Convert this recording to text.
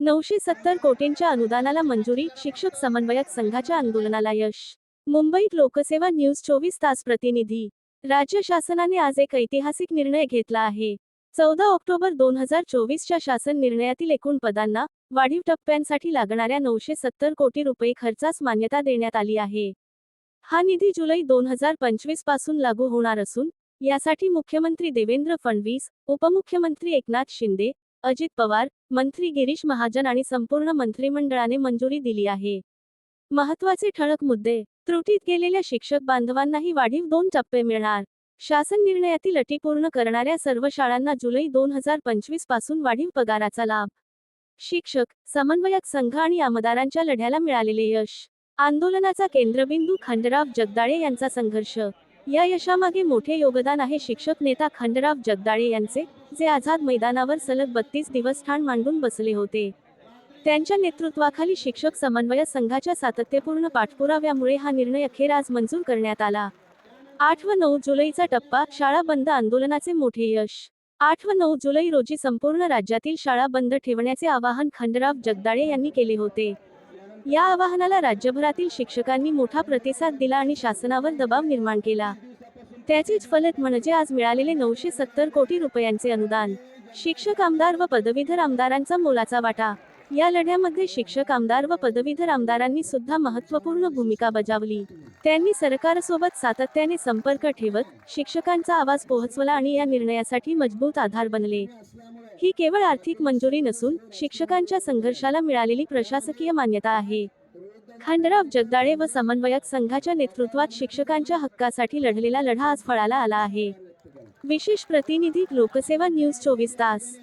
नऊशे सत्तर कोटींच्या अनुदानाला मंजुरी शिक्षक समन्वयक संघाच्या आंदोलनाला यश. मुंबईत लोकसेवा न्यूज चोवीस तास प्रतिनिधी. राज्य शासनाने आज एक ऐतिहासिक निर्णय घेतला आहे. चौदा ऑक्टोबर दोन हजार चोवीसच्या शासन निर्णयातील एकूण पदांना वाढीव टप्प्यांसाठी लागणाऱ्या नऊशे सत्तर कोटी रुपये खर्चास मान्यता देण्यात आली आहे. हा निधी जुलै दोन हजार पंचवीसपासून लागू होणार असून यासाठी मुख्यमंत्री देवेंद्र फडणवीस उपमुख्यमंत्री एकनाथ शिंदे अजित पवार मंत्री गिरीश महाजन आणि संपूर्ण मंत्रिमंडळाने मंजुरी दिली आहे. महत्त्वाचे ठळक मुद्दे त्रुटीत गेलेल्या शिक्षक बांधवांनाही वाढीव दोन टप्पे मिळणार. शासन निर्णयातील अटी पूर्ण करणाऱ्या सर्व शाळांना जुलै दोन हजार पंचवीसपासून वाढीव पगाराचा लाभ. शिक्षक समन्वयक संघ आणि आमदारांच्या लढ्याला मिळालेले यश. आंदोलनाचा केंद्रबिंदू खंडराव जगदाळे यांचा संघर्ष. या यशामागे मोठे योगदान आहे शिक्षक नेता खंडराव जगदाळे यांचे. जे आझाद मैदानावर सलग बत्तीस दिवस ठाण मांडून बसले होते. त्यांच्या नेतृत्वाखाली शिक्षक समन्वय संघाच्या सातत्यपूर्ण पाठपुराव्यामुळे हा निर्णय अखेर आज मंजूर करण्यात आला. आठ व नऊ जुलैचा टप्पा शाळा बंद आंदोलनाचे मोठे यश. आठ व नऊ जुलै रोजी संपूर्ण राज्यातील शाळा बंद ठेवण्याचे आवाहन खंडराव जगदाळे यांनी केले होते. या आवाहनाला राज्यभरातील शिक्षकांनी मोठा प्रतिसाद दिला आणि शासनावर दबाव निर्माण केला. त्याचेच फलत म्हणजे आज मिळालेले नऊशे सत्तर कोटी रुपयांचे अनुदान. शिक्षक आमदार व पदवीधर आमदारांचा मोलाचा वाटा. या लढ्यामध्ये शिक्षक आमदार व पदवीधर आमदारांनी सुद्धा महत्त्वपूर्ण भूमिका बजावली. त्यांनी सरकारसोबत सातत्याने संपर्क ठेवत शिक्षकांचा आवाज पोहोचवला आणि या निर्णयासाठी मजबूत आधार बनले. ही केवळ आर्थिक मंजुरी नसून शिक्षकांच्या संघर्षाला मिळालेली प्रशासकीय मान्यता आहे. खांडराव जगदाळे व समन्वयक संघाच्या नेतृत्वात शिक्षकांच्या हक्कासाठी लढलेला लढा आज फळाला आला आहे. विशेष प्रतिनिधी लोकसेवा न्यूज चोवीस तास.